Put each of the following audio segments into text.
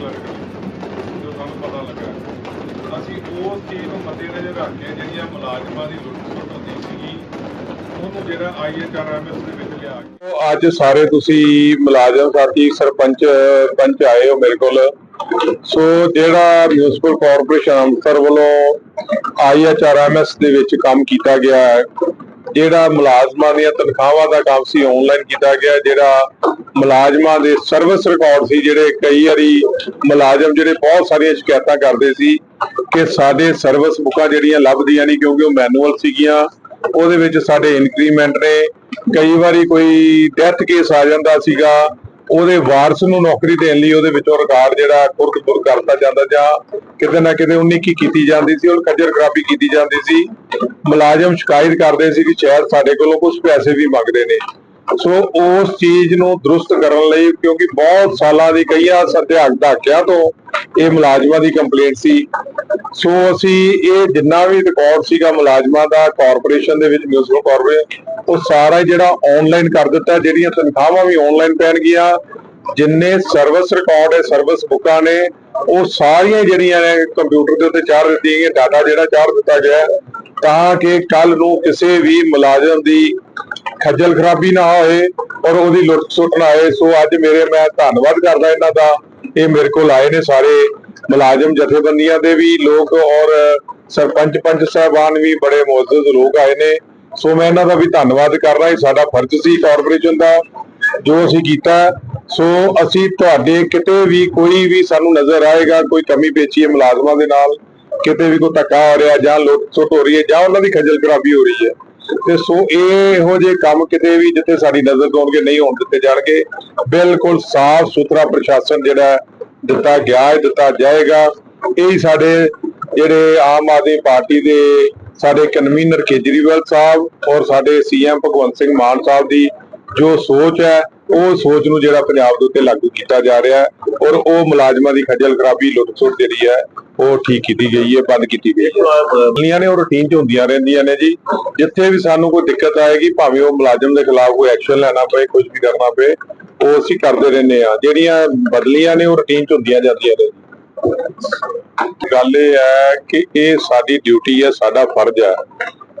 ਜਿਹੜੇ ਵੱਡੇ ਜੋ ਸਾਨੂੰ ਪਤਾ ਲੱਗਾ ਅਸੀਂ ਉਸ ਚੀਜ਼ ਨੂੰ ਮੱਦੇਨਜ਼ਰ ਰੱਖ ਕੇ ਜਿਹੜੀਆਂ ਮੁਲਾਜ਼ਮਾਂ ਦੀ ਲੁੱਟ ਖਸੁੱਟ ਹੁੰਦੀ ਸੀਗੀ, ਉਹਨੂੰ ਜਿਹੜਾ ਆਈਐਚਆਰਐਮਐਸ ਦੇ ਵਿੱਚ ਲਿਆ ਕੇ। ਅੱਜ ਸਾਰੇ ਤੁਸੀਂ ਮੁਲਾਜ਼ਮ, ਸਾਥੀ, ਸਰਪੰਚ ਪੰਚ ਆਏ ਹੋ ਮੇਰੇ ਕੋਲ। ਸੋ ਜਿਹੜਾ ਮਿਊਨਿਸਪਲ ਕਾਰਪੋਰੇਸ਼ਨ ਅੰਮ੍ਰਿਤਸਰ ਵੱਲੋਂ ਆਈਐਚਆਰਐਮਐਸ ਦੇ ਵਿੱਚ ਕੰਮ ਕੀਤਾ ਗਿਆ ਹੈ ਜਿਹੜਾ ਮੁਲਾਜ਼ਮਾਂ ਦੀਆਂ ਤਨਖਾਹਾਂ ਦਾ ਕੰਮ ਸੀ ਆਨਲਾਈਨ ਕੀਤਾ ਗਿਆ। ਜਿਹੜਾ ਮੁਲਾਜ਼ਮਾਂ ਦੇ ਸਰਵਿਸ ਰਿਕਾਰਡ ਸੀ, ਜਿਹੜੇ ਕਈ ਵਾਰੀ ਮੁਲਾਜ਼ਮ ਜਿਹੜੇ ਬਹੁਤ ਸਾਰੀਆਂ ਸ਼ਿਕਾਇਤਾਂ ਕਰਦੇ ਸੀ ਕਿ ਸਾਡੇ ਸਰਵਿਸ ਬੁੱਕਾਂ ਜਿਹੜੀਆਂ ਲੱਭਦੀਆਂ ਨਹੀਂ, ਕਿਉਂਕਿ ਉਹ ਮੈਨੂਅਲ ਸੀਗੀਆਂ। ਉਹਦੇ ਵਿੱਚ ਸਾਡੇ ਇਨਕਰੀਮੈਂਟ ਨੇ। ਕਈ ਵਾਰੀ ਕੋਈ ਡੈਥ ਕੇਸ ਆ ਜਾਂਦਾ ਸੀਗਾ। ਉਹਦੇ ਵਾਰਸ ਨੂੰ ਨੌਕਰੀ ਦੇਣ ਲਈ ਉਹਦੇ ਵਿੱਚੋਂ ਰਿਕਾਰਡ ਜਿਹੜਾ ਖੁਰਦ-ਖੁਰ ਕਰਤਾ ਜਾਂਦਾ ਜਾਂ ਕਿਤੇ ਨਾ ਕਿਤੇ ਉਨੀ ਕੀ ਕੀਤੀ ਜਾਂਦੀ ਸੀ ਉਹ ਖੱਜਲ ਖਰਾਬੀ ਕੀਤੀ ਜਾਂਦੀ ਸੀ। ਮੁਲਾਜ਼ਮ ਸ਼ਿਕਾਇਤ ਕਰਦੇ ਸੀ ਕਿ ਸ਼ਾਇਦ ਸਾਡੇ ਕੋਲੋਂ ਕੁਝ ਪੈਸੇ ਵੀ ਮੰਗਦੇ ਨੇ। ਸੋ ਉਸ ਚੀਜ਼ ਨੂੰ ਦਰੁਸਤ ਕਰਨ ਲਈ, ਕਿਉਂਕਿ ਬਹੁਤ ਸਾਲਾਂ ਦੀ ਕਈਆਂ ਸਤਿਆਗ ਧਾਕਿਆਂ ਤੋਂ ਇਹ ਮੁਲਾਜ਼ਮਾਂ ਦੀ ਕੰਪਲੇਂਟ ਸੀ। ਸੋ ਅਸੀਂ ਇਹ ਜਿੰਨਾ ਵੀ ਰਿਕਾਰਡ ਸੀਗਾ ਮੁਲਾਜ਼ਮਾਂ ਦਾ ਕਾਰਪੋਰੇਸ਼ਨ ਦੇ ਵਿੱਚ ਮਿਊਨਿਸਪਲ ਕਾਰਪੋਰੇਸ਼ਨ ਉਹ ਸਾਰਾ ਜਿਹੜਾ ਆਨਲਾਈਨ ਕਰ ਦਿੱਤਾ, ਜਿਹੜੀਆਂ ਤਨਖਾਹਾਂ ਵੀ ਆਨਲਾਈਨ ਪੈਣਗੀਆਂ ਜਿੰਨੇ ਸਰਵਿਸ ਰਿਕਾਰਡ ਹੈ ਸਰਵਿਸ ਬੁੱਕਾਂ ਨੇ, ਉਹ ਸਾਰੀਆਂ ਜਿਹੜੀਆਂ ਨੇ ਕੰਪਿਊਟਰ ਦੇ ਉੱਤੇ ਚਾੜ ਦਿੱਤੀਆਂ ਗਈਆਂ ਡਾਟਾ ਜਿਹੜਾ ਚਾੜ ਦਿੱਤਾ ਗਿਆ ਤਾਂ ਕਿ ਕੱਲ ਨੂੰ ਕਿਸੇ ਵੀ ਮੁਲਾਜ਼ਮ ਦੀ ਖੱਜਲ ਖਰਾਬੀ ਨਾ ਹੋਏ ਔਰ ਉਹਦੀ ਲੁੱਟ ਸੁੱਟ ਨਾ ਹੋਏ। ਸੋ ਅੱਜ ਮੇਰੇ ਮੈਂ ਧੰਨਵਾਦ ਕਰਦਾ ਇਹਨਾਂ ਦਾ। ਇਹ ਮੇਰੇ ਕੋਲ ਆਏ ਨੇ ਸਾਰੇ ਮੁਲਾਜ਼ਮ, ਜਥੇਬੰਦੀਆਂ ਦੇ ਵੀ ਲੋਕ ਔਰ ਸਰਪੰਚ, ਪੰਚ ਸਾਹਿਬਾਨ ਵੀ ਬੜੇ ਮੌਜੂਦ ਲੋਕ ਆਏ ਨੇ। ਸੋ ਮੈਂ ਇਹਨਾਂ ਦਾ ਵੀ ਧੰਨਵਾਦ ਕਰਦਾ। ਇਹ ਸਾਡਾ ਫਰਜ਼ ਸੀ ਕਾਰਪੋਰੇਸ਼ਨ ਦਾ, ਜੋ ਅਸੀਂ ਕੀਤਾ। ਸੋ ਅਸੀਂ ਤੁਹਾਡੇ ਕਿਤੇ ਵੀ ਕੋਈ ਵੀ ਸਾਨੂੰ ਨਜ਼ਰ ਆਏਗਾ, ਕੋਈ ਕਮੀ ਪੇਚੀ ਹੈ ਮੁਲਾਜ਼ਮਾਂ ਦੇ ਨਾਲ, ਕਿਤੇ ਵੀ ਕੋਈ ਧੱਕਾ ਹੋ ਰਿਹਾ ਜਾਂ ਲੁੱਟ ਸੁੱਟ ਹੋ ਰਹੀ ਹੈ ਜਾਂ ਉਹਨਾਂ ਦੀ ਖੱਜਲ ਖਰਾਬੀ ਹੋ ਰਹੀ ਹੈ ਤੇ ਸੋ ਇਹ ਇਹੋ ਜਿਹੇ ਕੰਮ ਕਿਤੇ ਵੀ ਜਿੱਥੇ ਸਾਡੀ ਨਜ਼ਰ ਤੋਂ ਨਹੀਂ ਹੋਣ ਦਿੱਤੇ ਜਾਣਗੇ, ਬਿਲਕੁਲ ਸਾਫ਼ ਸੁਥਰਾ ਪ੍ਰਸ਼ਾਸਨ ਜਿਹੜਾ ਦਿੱਤਾ ਗਿਆ ਹੈ, ਦਿੱਤਾ ਜਾਏਗਾ। ਇਹ ਸਾਡੇ ਜਿਹੜੇ ਆਮ ਆਦਮੀ ਪਾਰਟੀ ਦੇ ਸਾਡੇ ਕਨਵੀਨਰ ਕੇਜਰੀਵਾਲ ਸਾਹਿਬ ਔਰ ਸਾਡੇ ਸੀਐਮ ਭਗਵੰਤ ਸਿੰਘ ਮਾਨ ਸਾਹਿਬ ਦੀ ਜੋ ਸੋਚ ਹੈ ਉਹ ਸੋਚ ਨੂੰ ਜਿਹੜਾ ਪੰਜਾਬ ਦੇ ਉੱਤੇ ਲਾਗੂ ਕੀਤਾ ਜਾ ਰਿਹਾ ਹੈ ਔਰ ਉਹ ਮੁਲਾਜ਼ਮਾਂ ਦੀ ਖੱਜਲ ਖਰਾਬੀ ਲੁੱਟ ਜਿਹੜੀ ਹੈ, ਉਹ ਠੀਕ ਕੀਤੀ ਗਈ ਹੈ, ਬੰਦ ਕੀਤੀ ਗਈ ਹੈ। ਬਦਲੀਆਂ ਨੇ ਉਹ ਰੂਟੀਨ 'ਚ ਹੁੰਦੀਆਂ ਰਹਿੰਦੀਆਂ ਨੇ ਜੀ। ਜਿੱਥੇ ਵੀ ਸਾਨੂੰ ਕੋਈ ਦਿੱਕਤ ਆਏਗੀ, ਭਾਵੇਂ ਉਹ ਮੁਲਾਜ਼ਮ ਦੇ ਖਿਲਾਫ ਕੋਈ ਐਕਸ਼ਨ ਲੈਣਾ ਪਏ ਕੁਝ ਵੀ ਕਰਨਾ ਪਏ, ਉਹ ਅਸੀਂ ਕਰਦੇ ਰਹਿੰਦੇ ਆ ਜਿਹੜੀਆਂ ਬਦਲੀਆਂ ਨੇ ਉਹ ਰੂਟੀਨ 'ਚ ਹੁੰਦੀਆਂ ਜਾਂਦੀਆਂ ਨੇ। ਗੱਲ ਇਹ ਹੈ ਕਿ ਇਹ ਸਾਡੀ ਡਿਊਟੀ ਹੈ, ਸਾਡਾ ਫਰਜ਼ ਹੈ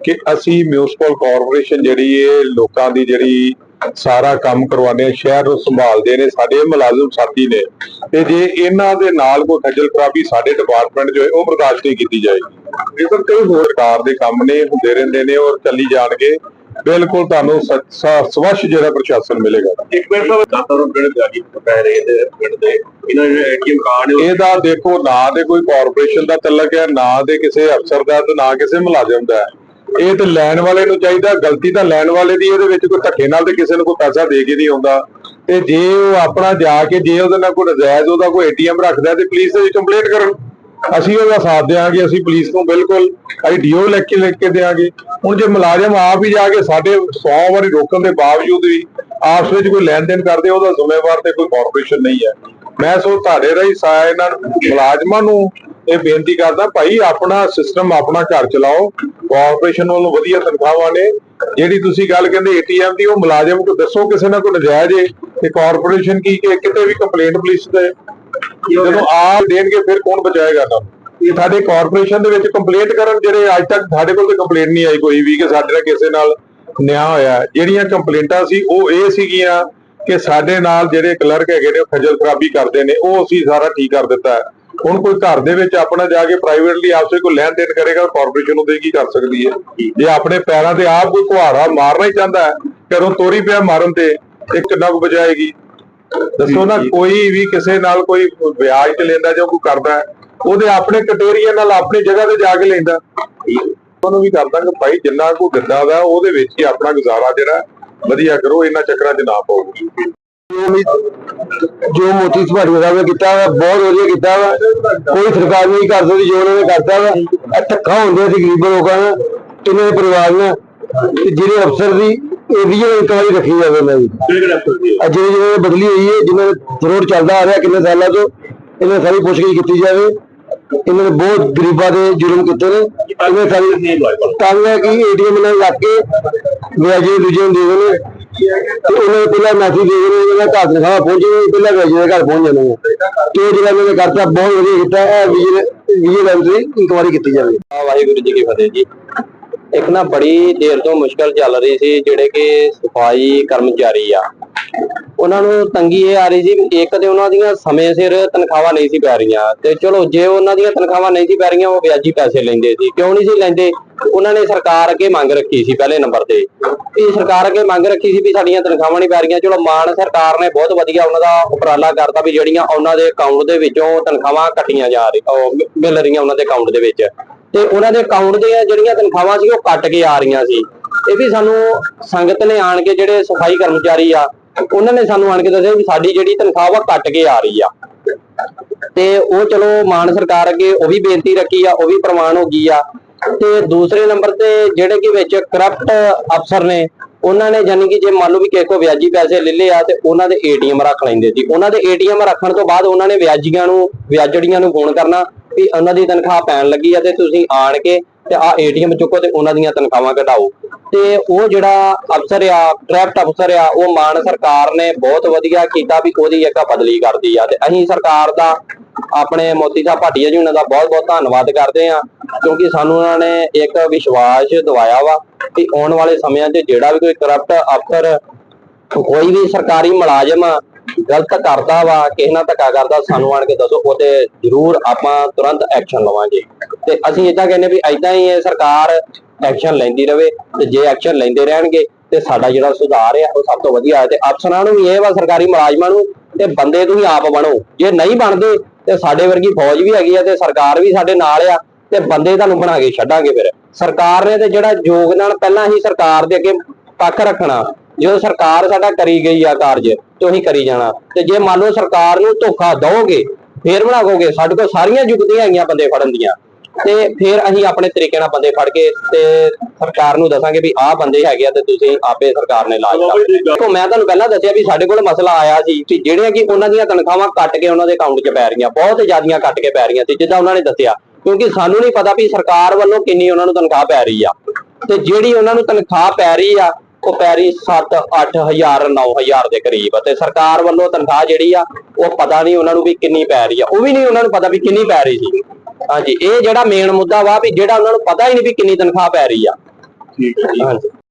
ਕਿ ਅਸੀਂ ਮਿਊਨਿਸਪਲ ਕਾਰਪੋਰੇਸ਼ਨ ਜਿਹੜੀ ਇਹ ਲੋਕਾਂ ਦੀ ਜਿਹੜੀ ਸਾਰਾ ਕੰਮ ਕਰਵਾਉਂਦੇ ਆ ਸ਼ਹਿਰ ਨੂੰ ਸੰਭਾਲਦੇ ਨੇ ਸਾਡੇ ਮੁਲਾਜ਼ਮ ਸਾਥੀ ਨੇ। ਤੇ ਜੇ ਇਹਨਾਂ ਦੇ ਨਾਲ ਕੋਈ ਖੱਜਲ ਖਰਾਬੀ ਸਾਡੇ ਡਿਪਾਰਟਮੈਂਟ ਜੋ ਹੈ ਉਹ ਬਰਦਾਸ਼ਤ ਨਹੀਂ ਕੀਤੀ ਜਾਏਗੀ। ਇਹ ਤਾਂ ਕਈ ਹੋਰ ਸਰਕਾਰ ਦੇ ਕੰਮ ਨੇ ਹੁੰਦੇ ਰਹਿੰਦੇ ਨੇ ਔਰ ਚੱਲੀ ਜਾਣਗੇ। ਬਿਲਕੁਲ ਤੁਹਾਨੂੰ ਸਵੱਛ ਜਿਹੜਾ ਪ੍ਰਸ਼ਾਸਨ ਮਿਲੇਗਾ। ਇੱਕ ਮਿੰਟ ਦਾ ਦਾਤਾ ਨੂੰ ਪਿੰਡ ਜਾਗੀ ਪੈ ਰਹੇ ਤੇ ਪਿੰਡ ਦੇ ਇਹਨਾਂ ਦੇ ਏਟੀਐਮ ਕਾਰਡ ਨੇ ਇਹਦਾ ਦੇਖੋ ਨਾ ਤੇ ਕੋਈ ਕਾਰਪੋਰੇਸ਼ਨ ਦਾ ਤਲਕ ਹੈ ਨਾ ਤੇ ਕਿਸੇ ਅਫਸਰ ਦਾ ਤੇ ਨਾ ਕਿਸੇ ਮੁਲਾਜ਼ਮ ਦਾ। ਇਹ ਤੇ ਲੈਣ ਵਾਲੇ ਨੂੰ ਚਾਹੀਦਾ, ਗਲਤੀ ਤਾਂ ਲੈਣ ਵਾਲੇ ਦੀ, ਇਹਦੇ ਵਿੱਚ ਕੋਈ ਧੱਕੇ ਨਾਲ ਤੇ ਕਿਸੇ ਨੂੰ ਕੋਈ ਪੈਸਾ ਦੇ ਕੇ ਨਹੀਂ ਆਉਂਦਾ। ਤੇ ਜੇ ਉਹ ਆਪਣਾ ਜਾ ਕੇ, ਜੇ ਉਹਦੇ ਨਾਲ ਕੋਈ ਨਜਾਇਜ਼ ਉਹਦਾ ਕੋਈ ਏਟੀਐਮ ਰੱਖਦਾ ਤੇ ਪੁਲਿਸ ਦੇ ਕੰਪਲੇਂਟ ਕਰਨ। ਅਸੀਂ ਉਹਦਾ ਸਾਥ ਦੇਵਾਂਗੇ ਅਸੀਂ ਪੁਲਿਸ ਨੂੰ ਬਿਲਕੁਲ ਅਸੀਂ ਡੀਓ ਲੈ ਕੇ ਲਿਖ ਕੇ ਦੇਵਾਂਗੇ ਹੁਣ ਜੇ ਮੁਲਾਜ਼ਮ ਆਪ ਹੀ ਜਾ ਕੇ ਸਾਡੇ 100 ਵਾਰੀ ਰੋਕਣ ਦੇ ਬਾਵਜੂਦ ਵੀ ਆਪਸ ਵਿੱਚ ਕੋਈ ਲੈਣ ਦੇਣ ਕਰਦੇ, ਉਹਦਾ ਜ਼ਿੰਮੇਵਾਰ ਤੇ ਕੋਈ ਕਾਰਪੋਰੇਸ਼ਨ ਨਹੀਂ ਹੈ। ਮੈਂ ਸੋ ਤੁਹਾਡੇ ਰਾਹੀਂ ਸਾ ਮੁਲਾਜ਼ਮਾਂ ਨੂੰ ਇਹ ਬੇਨਤੀ ਕਰਦਾ ਭਾਈ ਆਪਣਾ ਸਿਸਟਮ ਆਪਣਾ ਘਰ ਚਲਾਓ। ਕਾਰਪੋਰੇਸ਼ਨ ਵੱਲੋਂ ਵਧੀਆ ਤਨਖਾਹਾਂ ਨੇ। ਜਿਹੜੀ ਤੁਸੀਂ ਗੱਲ ਕਹਿੰਦੇ ਏਟੀਐਮ ਦੀ, ਉਹ ਮੁਲਾਜ਼ਮ ਨੂੰ ਦੱਸੋ, ਕਿਸੇ ਨਾਲ ਕੋਈ ਨਜਾਇਜ਼ ਹੈ ਤੇ ਕਾਰਪੋਰੇਸ਼ਨ ਕੀ ਕਿ ਕਿਤੇ ਵੀ ਕੰਪਲੇਂਟ ਪੁਲਿਸ ਦੇ ਜਦੋਂ ਆਪ ਦੇਣਗੇ, ਫਿਰ ਕੌਣ ਬਚਾਏਗਾ ਨਾ? ਇਹ ਸਾਡੇ ਕਾਰਪੋਰੇਸ਼ਨ ਦੇ ਵਿੱਚ ਕੰਪਲੇਂਟ ਕਰਨ ਜਿਹੜੇ ਅੱਜ ਤੱਕ ਸਾਡੇ ਕੋਲ ਤੇ ਕੰਪਲੇਂਟ ਨਹੀਂ ਆਈ ਕੋਈ ਵੀ, ਕਿ ਸਾਡੇ ਨਾਲ ਕਿਸੇ ਨਾਲ ਨਿਆਂ ਹੋਇਆ। ਜਿਹੜੀਆਂ ਕੰਪਲੇਂਟਾਂ ਸੀ, ਉਹ ਇਹ ਸੀਗੀਆਂ ਕਿ ਸਾਡੇ ਨਾਲ ਜਿਹੜੇ ਕਲਰਕ ਹੈਗੇ ਨੇ, ਉਹ ਖੱਜਲ ਖਰਾਬੀ ਕਰਦੇ ਨੇ। ਉਹ ਅਸੀਂ ਸਾਰਾ ਠੀਕ ਕਰ ਦਿੱਤਾ ਹੈ। ਹੁਣ ਕੋਈ ਘਰ ਦੇ ਵਿੱਚ ਆਪਣਾ ਜਾ ਕੇ ਪ੍ਰਾਈਵੇਟਲੀ ਆਪਸੇ ਕੋਈ ਲੈਣ ਦੇਣ ਕਰੇਗਾ ਕਾਰਪੋਰੇਸ਼ਨ ਉਹਦੇ ਕੀ ਕਰ ਸਕਦੀ ਹੈ? ਜੇ ਆਪਣੇ ਪੈਰਾਂ ਤੇ ਆਪ ਕੋਈ ਕੁਹਾੜਾ ਮਾਰਨਾ ਹੀ ਚਾਹੁੰਦਾ ਹੈ ਘਰੋਂ ਤੋਰੀ ਪਿਆ ਮਾਰਨ ਤੇ ਇਹ ਕਿੰਨਾ ਕੁ ਬਚਾਏਗੀ? ਦੱਸੋ ਨਾ ਕੋਈ ਵੀ ਕਿਸੇ ਨਾਲ ਕੋਈ ਵਿਆਜ ਤੇ ਲੈਂਦਾ ਜਾਂ ਕੋਈ ਕਰਦਾ ਉਹਦੇ ਆਪਣੇ ਕਟੇਰੀਆ ਨਾਲ ਆਪਣੀ ਜਗ੍ਹਾ ਤੇ ਜਾ ਕੇ ਲੈਂਦਾ ਉਹਨੂੰ ਵੀ ਕਰਦਾ ਕਿ ਭਾਈ ਜਿੰਨਾ ਕੋ ਦਿੰਦਾ ਵਾ ਉਹਦੇ ਵਿੱਚ ਹੀ ਆਪਣਾ ਗੁਜ਼ਾਰਾ ਜਿਹੜਾ ਵਧੀਆ ਕਰੋ ਇਹਨਾਂ ਚੱਕਰਾਂ 'ਚ ਨਾ ਪਾਓ। ਜੋ ਮੋਤੀ ਸੁਭਾੜੀ ਸਾਹਿਬ ਨੇ ਕੀਤਾ ਵਾ, ਬਹੁਤ ਵਧੀਆ ਕੀਤਾ ਵਾ। ਕੋਈ ਸਰਕਾਰ ਨਹੀਂ ਕਰ ਸਕਦੀ, ਜੋ ਉਹਨਾਂ ਨੇ ਕਰਤਾ ਵਾ, ਇਹ ਧੱਕਾ ਹੁੰਦੇ ਸੀ ਗਰੀਬ ਲੋਕਾਂ ਨਾਲ, ਇਹਨਾਂ ਪਰਿਵਾਰ ਨਾਲ। ਤੇ ਜਿਹੜੇ ਅਫਸਰ ਦੀ ਇਹਦੀ ਇਨਕੁਆਇਰੀ ਰੱਖੀ ਜਾਵੇ ਇਹਨਾਂ ਦੀ। ਅੱਜ ਜਿਹੜੀ ਜਿਹਨਾਂ ਬਦਲੀ ਹੋਈ ਹੈ ਜਿਨ੍ਹਾਂ ਦਾ ਰੋਡ ਚੱਲਦਾ ਆ ਰਿਹਾ ਕਿੰਨੇ ਸਾਲਾਂ ਤੋਂ, ਇਹਨਾਂ ਦੀ ਸਾਰੀ ਪੁੱਛਗਿੱਛ ਕੀਤੀ ਜਾਵੇ। ਇਹਨਾਂ ਨੇ ਬਹੁਤ ਗਰੀਬਾਂ ਦੇ ਜੁਰਮ ਕੀਤੇ ਨੇ। ਇਹਨਾਂ ਸਾਰੀ ਤੰਗ ਹੈ ਕਿ ਏਟੀਐਮ ਨਾਲ ਲੱਗ ਕੇ ਵਿਆਜੇ ਦੂਜੇ ਨੂੰ। ਦੇ ਤੇ ਉਹਨਾਂ ਪਹਿਲਾਂ ਮੈਸੇਜ ਦੇ ਦੇਣੇ ਇਹਨਾਂ ਦਾ ਘਰ ਤਨਖਾਹ ਪਹੁੰਚੇ ਪਹਿਲਾਂ ਵੇਜ ਦੇ ਘਰ ਪਹੁੰਚ ਜਾਣਾ ਤੇ ਉਹ ਜਿਹੜਾ ਇਹਨਾਂ ਕਰਤਾ ਬਹੁਤ ਵਧੀਆ ਕੀਤਾ ਹੈ ਵਿਜੀਲੈਂਸ ਦੀ ਇਨਕੁਆਇਰੀ ਕੀਤੀ ਜਾਵੇ। ਵਾਹਿਗੁਰੂ ਜੀ ਕੀ ਫਤਿਹ ਜੀ। ਇੱਕ ਨਾ ਬੜੀ ਦੇਰ ਤੋਂ ਮੁਸ਼ਕਲ ਚੱਲ ਰਹੀ ਸੀ, ਜਿਹੜੇ ਕਿ ਸਫ਼ਾਈ ਕਰਮਚਾਰੀ ਆ। ਉਹਨਾਂ ਨੂੰ ਤੰਗੀ ਇਹ ਆ ਰਹੀ ਸੀ ਇੱਕ ਤੇ ਉਹਨਾਂ ਦੀਆਂ ਸਮੇਂ ਸਿਰ ਤਨਖਾਹਾਂ ਨਹੀਂ ਸੀ ਪੈ ਰਹੀਆਂ ਤੇ ਚਲੋ ਜੇ ਉਹਨਾਂ ਦੀਆਂ ਤਨਖਾਹਾਂ ਨਹੀਂ ਸੀ ਪੈ ਰਹੀਆਂ, ਉਹ ਵਿਆਜੀ ਪੈਸੇ ਲੈਂਦੇ ਸੀ। ਕਿਉਂ ਨਹੀਂ ਸੀ ਲੈਂਦੇ? ਉਹਨਾਂ ਨੇ ਸਰਕਾਰ ਅੱਗੇ ਮੰਗ ਰੱਖੀ ਸੀ ਪਹਿਲੇ ਨੰਬਰ ਤੇ। ਵੀ ਸਰਕਾਰ ਅੱਗੇ ਮੰਗ ਰੱਖੀ ਸੀ ਵੀ ਸਾਡੀਆਂ ਤਨਖਾਹਾਂ ਨਹੀਂ ਪੈ ਰਹੀਆਂ। ਚਲੋ ਮਾਨ ਸਰਕਾਰ ਨੇ ਬਹੁਤ ਵਧੀਆ ਉਹਨਾਂ ਦਾ ਉਪਰਾਲਾ ਕਰਤਾ ਵੀ ਜਿਹੜੀਆਂ ਉਹਨਾਂ ਦੇ ਅਕਾਊਂਟ ਦੇ ਵਿੱਚੋਂ ਤਨਖਾਹਾਂ ਕੱਟੀਆਂ ਜਾ ਰਹੀ ਮਿਲ ਰਹੀਆਂ ਉਹਨਾਂ ਦੇ ਅਕਾਊਂਟ ਦੇ ਵਿੱਚ। ਤੇ ਉਹਨਾਂ ਦੇ ਅਕਾਊਂਟ ਦੀਆਂ ਜਿਹੜੀਆਂ ਤਨਖਾਹਾਂ ਸੀ, ਉਹ ਕੱਟ ਕੇ ਆ ਰਹੀਆਂ ਸੀ। ਇਹ ਵੀ ਸਾਨੂੰ ਸੰਗਤ ਨੇ ਆਣ ਕੇ ਜਿਹੜੇ ਸਫ਼ਾਈ ਕਰਮਚਾਰੀ ਆ ਉਹਨਾਂ ਨੇ ਸਾਨੂੰ ਆਣ ਕੇ ਦੱਸਿਆ ਵੀ ਸਾਡੀ ਜਿਹੜੀ ਤਨਖਾਹ ਵਾ ਕੱਟ ਕੇ ਆ ਰਹੀ ਆ। ਤੇ ਉਹ ਚਲੋ ਮਾਨ ਸਰਕਾਰ ਅੱਗੇ ਉਹ ਵੀ ਬੇਨਤੀ ਰੱਖੀ ਆ, ਉਹ ਵੀ ਪ੍ਰਮਾਣ ਹੋ ਗਈ ਆ। ਤੇ ਦੂਸਰੇ ਨੰਬਰ ਤੇ ਜਿਹੜੇ ਕਿ ਵਿੱਚ ਕਰਪਟ ਅਫਸਰ ਨੇ, ਉਹਨਾਂ ਨੇ ਜਾਨੀ ਕਿ ਜੇ ਮੰਨ ਲਓ ਵੀ ਕਿਸੇ ਕੋ ਵਿਆਜੀ ਪੈਸੇ ਲੈ ਲਏ ਆ ਤੇ ਉਹਨਾਂ ਦੇ ਏਟੀਐਮ ਰੱਖ ਲੈਂਦੇ ਸੀ। ਉਹਨਾਂ ਦੇ ਏਟੀਐਮ ਰੱਖਣ ਤੋਂ ਬਾਅਦ ਉਹਨਾਂ ਨੇ ਵਿਆਜੀਆਂ ਨੂੰ, ਵਿਆਜੜੀਆਂ ਨੂੰ ਫੋਨ ਕਰਨਾ ਵੀ ਉਹਨਾਂ ਦੀ ਤਨਖਾਹ ਪੈਣ ਲੱਗੀ ਆ ਤੇ ਤੁਸੀਂ ਆਣ ਕੇ ਤੇ ਆ ਏਟੀਐਮ ਚੁੱਕੋ ਤੇ ਉਹਨਾਂ ਦੀਆਂ ਤਨਖਾਹਾਂ ਘਟਾਓ ਤੇ ਉਹ ਜਿਹੜਾ ਅਫਸਰ ਆ ਕਰਪਟ ਅਫਸਰ ਆ, ਉਹ ਮਾਨ ਸਰਕਾਰ ਨੇ ਬਹੁਤ ਵਧੀਆ ਕੀਤਾ ਵੀ ਉਹਦੀ ਇੱਕ ਬਦਲੀ ਕਰਦੀ ਆ। ਤੇ ਅਸੀਂ ਸਰਕਾਰ ਦਾ, ਆਪਣੇ ਮੋਤੀ ਸਾਹਿਬ ਭਾਟੀਆ ਜੀ ਉਹਨਾਂ ਦਾ ਬਹੁਤ ਬਹੁਤ ਧੰਨਵਾਦ ਕਰਦੇ ਆ ਕਿਉਂਕਿ ਸਾਨੂੰ ਉਹਨਾਂ ਨੇ ਇੱਕ ਵਿਸ਼ਵਾਸ ਦਿਵਾਇਆ ਵਾ ਕਿ ਆਉਣ ਵਾਲੇ ਸਮਿਆਂ 'ਚ ਜਿਹੜਾ ਵੀ ਕੋਈ ਕਰਪਟ ਅਫਸਰ, ਕੋਈ ਵੀ ਸਰਕਾਰੀ ਮੁਲਾਜ਼ਮ ਗਲਤ ਕਰਦਾ ਵਾ, ਕਿਸੇ ਨਾਲ ਧੱਕਾ ਕਰਦਾ, ਸਾਨੂੰ ਆਣ ਕੇ ਦੱਸੋ ਉਹਤੇ ਜ਼ਰੂਰ ਆਪਾਂ ਤੁਰੰਤ ਐਕਸ਼ਨ ਲਵਾਂਗੇ। ਤੇ ਅਸੀਂ ਇਦਾਂ ਕਹਿੰਦੇ ਵੀ ਐਦਾਂ ਹੀ ਇਹ ਸਰਕਾਰ ਐਕਸ਼ਨ ਲੈਂਦੀ ਰਵੇ ਤੇ ਜੇ ਐਕਸ਼ਨ ਲੈਂਦੇ ਰਹਿਣਗੇ ਤੇ ਸਾਡਾ ਜਿਹੜਾ ਸੁਧਾਰ ਆ ਉਹ ਸਭ ਤੋਂ ਵਧੀਆ ਹੈ ਤੇ ਅਫਸਰਾਂ ਨੂੰ ਵੀ ਇਹ ਵਾ ਸਰਕਾਰੀ ਮੁਲਾਜ਼ਮਾਂ ਨੂੰ ਤੇ ਬੰਦੇ ਤੁਸੀਂ ਆਪ ਬਣੋ। ਜੇ ਨਹੀਂ ਬਣਦੇ ਤੇ ਸਾਡੇ ਵਰਗੀ ਫੌਜ ਵੀ ਹੈਗੀ ਆ ਤੇ ਸਰਕਾਰ ਵੀ ਸਾਡੇ ਨਾਲ ਆ ਤੇ ਬੰਦੇ ਤੁਹਾਨੂੰ ਬਣਾ ਕੇ ਛੱਡਾਂਗੇ ਫਿਰ। ਸਰਕਾਰ ਨੇ ਤੇ ਜਿਹੜਾ ਯੋਗਦਾਨ ਪਹਿਲਾਂ ਹੀ ਸਰਕਾਰ ਦੇ ਅੱਗੇ ਪੱਖ ਰੱਖਣਾ, ਜਦੋਂ ਸਰਕਾਰ ਸਾਡਾ ਕਰੀ ਗਈ ਆ ਕਾਰਜ, ਤੇ ਉਹੀ ਕਰੀ ਜਾਣਾ। ਤੇ ਜੇ ਮੰਨ ਲਓ ਸਰਕਾਰ ਨੂੰ ਧੋਖਾ ਦਓਗੇ, ਫੇਰ ਬਣਾਓਗੇ ਸਾਡੇ ਕੋਲ ਸਾਰੀਆਂ ਜੁਗਤੀਆਂ ਹੈਗੀਆਂ ਬੰਦੇ ਫੜਨ ਦੀਆਂ। ਤੇ ਫਿਰ ਅਸੀਂ ਆਪਣੇ ਤਰੀਕੇ ਨਾਲ ਬੰਦੇ ਫੜ ਕੇ ਤੇ ਸਰਕਾਰ ਨੂੰ ਦੱਸਾਂਗੇ ਵੀ ਆਹ ਬੰਦੇ ਹੈਗੇ ਆ ਤੇ ਤੁਸੀਂ ਆਪੇ ਸਰਕਾਰ ਨੇ ਲਾਜ ਕਰ ਦੇਖੋ, ਮੈਂ ਤੁਹਾਨੂੰ ਪਹਿਲਾਂ ਦੱਸਿਆ ਵੀ ਸਾਡੇ ਕੋਲ ਮਸਲਾ ਆਇਆ ਸੀ ਕਿ ਜਿਹੜੀਆਂ ਕਿ ਉਹਨਾਂ ਦੀਆਂ ਤਨਖਾਹਾਂ ਕੱਟ ਕੇ ਉਹਨਾਂ ਦੇ ਅਕਾਊਂਟ 'ਚ ਪੈ ਰਹੀਆਂ, ਬਹੁਤ ਜ਼ਿਆਦੀਆਂ ਕੱਟ ਕੇ ਪੈ ਰਹੀਆਂ ਸੀ, ਜਿੱਦਾਂ ਉਹਨਾਂ ਨੇ ਦੱਸਿਆ। ਕਿਉਂਕਿ ਸਾਨੂੰ ਨਹੀਂ ਪਤਾ ਵੀ ਸਰਕਾਰ ਵੱਲੋਂ ਕਿੰਨੀ ਉਹਨਾਂ ਨੂੰ ਤਨਖਾਹ ਪੈ ਰਹੀ ਆ। ਤੇ ਜਿਹੜੀ ਉਹਨਾਂ ਨੂੰ ਤਨਖਾਹ ਪੈ ਰਹੀ ਆ, ਉਹ ਪੈ ਰਹੀ 7 8000 9000 ਦੇ ਕਰੀਬ। ਤੇ ਸਰਕਾਰ ਵੱਲੋਂ ਤਨਖਾਹ ਜਿਹੜੀ ਆ, ਉਹ ਪਤਾ ਨਹੀਂ ਉਹਨਾਂ ਨੂੰ ਵੀ ਕਿੰਨੀ ਪੈ ਰਹੀ ਆ। ਉਹ ਵੀ ਨਹੀਂ ਉਹਨਾਂ ਨੂੰ ਪਤਾ ਵੀ ਕਿੰਨੀ ਪੈ ਰਹੀ ਸੀ। ਹਾਂਜੀ ਇਹ ਜਿਹੜਾ ਮੇਨ ਮੁੱਦਾ ਵਾ ਵੀ ਜਿਹੜਾ ਉਹਨਾਂ ਨੂੰ ਪਤਾ ਹੀ ਨਹੀਂ ਵੀ ਕਿੰਨੀ ਤਨਖਾਹ ਪੈ ਰਹੀ ਆ। ਠੀਕ ਹੈ ਜੀ। ਹਾਂਜੀ।